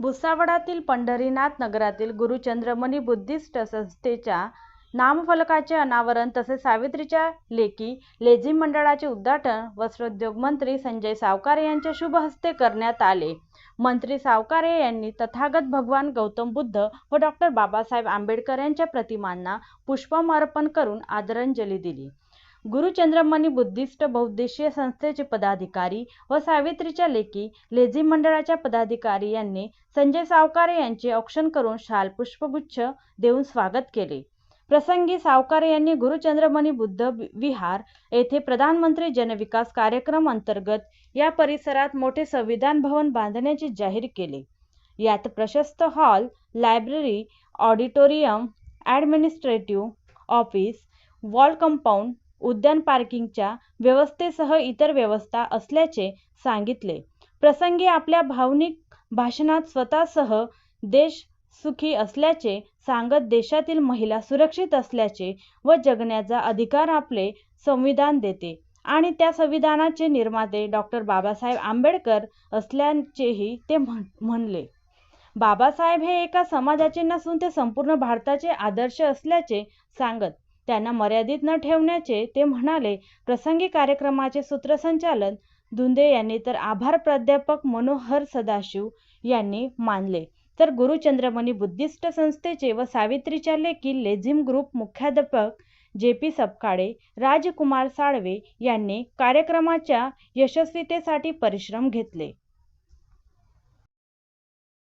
भुसावळातील पंढरीनाथ नगरातील गुरुचंद्रमणी बुद्धिस्ट संस्थेच्या नामफलकाचे अनावरण तसेच सावित्रीच्या लेकी लेझिम मंडळाचे उद्घाटन वस्त्रोद्योग मंत्री संजय सावकार यांच्या शुभ हस्ते करण्यात आले. मंत्री सावकारे यांनी तथागत भगवान गौतम बुद्ध व डॉक्टर बाबासाहेब आंबेडकर यांच्या प्रतिमांना पुष्पमार्पण करून आदरांजली दिली. गुरुचंद्रमणी बुद्धिस्ट बहुद्देशीय संस्थेचे पदाधिकारी व सावित्रीच्या लेखी लेझी मंडळाच्या पदाधिकारी यांनी संजय सावकारे यांचे औक्षण करून शाल पुष्पगुच्छ देऊन स्वागत केले. प्रसंगी सावकारे यांनी गुरुचंद्रमणी बुद्ध विहार येथे प्रधानमंत्री जनविकास कार्यक्रम अंतर्गत या परिसरात मोठे संविधान भवन बांधण्याचे जाहीर केले. यात प्रशस्त hall library auditorium administrative office wall compound उद्यान पार्किंगच्या व्यवस्थेसह इतर व्यवस्था असल्याचे सांगितले. प्रसंगी आपल्या भावनिक भाषणात स्वतःसह देश सुखी असल्याचे सांगत देशातील महिला सुरक्षित असल्याचे व जगण्याचा अधिकार आपले संविधान देते. आणि त्या संविधानाचे निर्माते डॉक्टर बाबासाहेब आंबेडकर असल्याचेही ते म्हण म्हणले. बाबासाहेब हे एका समाजाचे नसून ते संपूर्ण भारताचे आदर्श असल्याचे सांगत त्यांना मर्यादित न ठेवण्याचे ते म्हणाले प्रसंगी कार्यक्रमाचे सूत्रसंचालन धुंदे यांनी तर आभार प्राध्यापक मनोहर सदाशिव यांनी मानले. तर गुरुचंद्रमणी बुद्धिस्ट संस्थेचे व सावित्रीच्या लेखी लेझिम ग्रुप मुख्याध्यापक जे पी सपकाळे राजकुमार साळवे यांनी कार्यक्रमाच्या यशस्वीतेसाठी परिश्रम घेतले.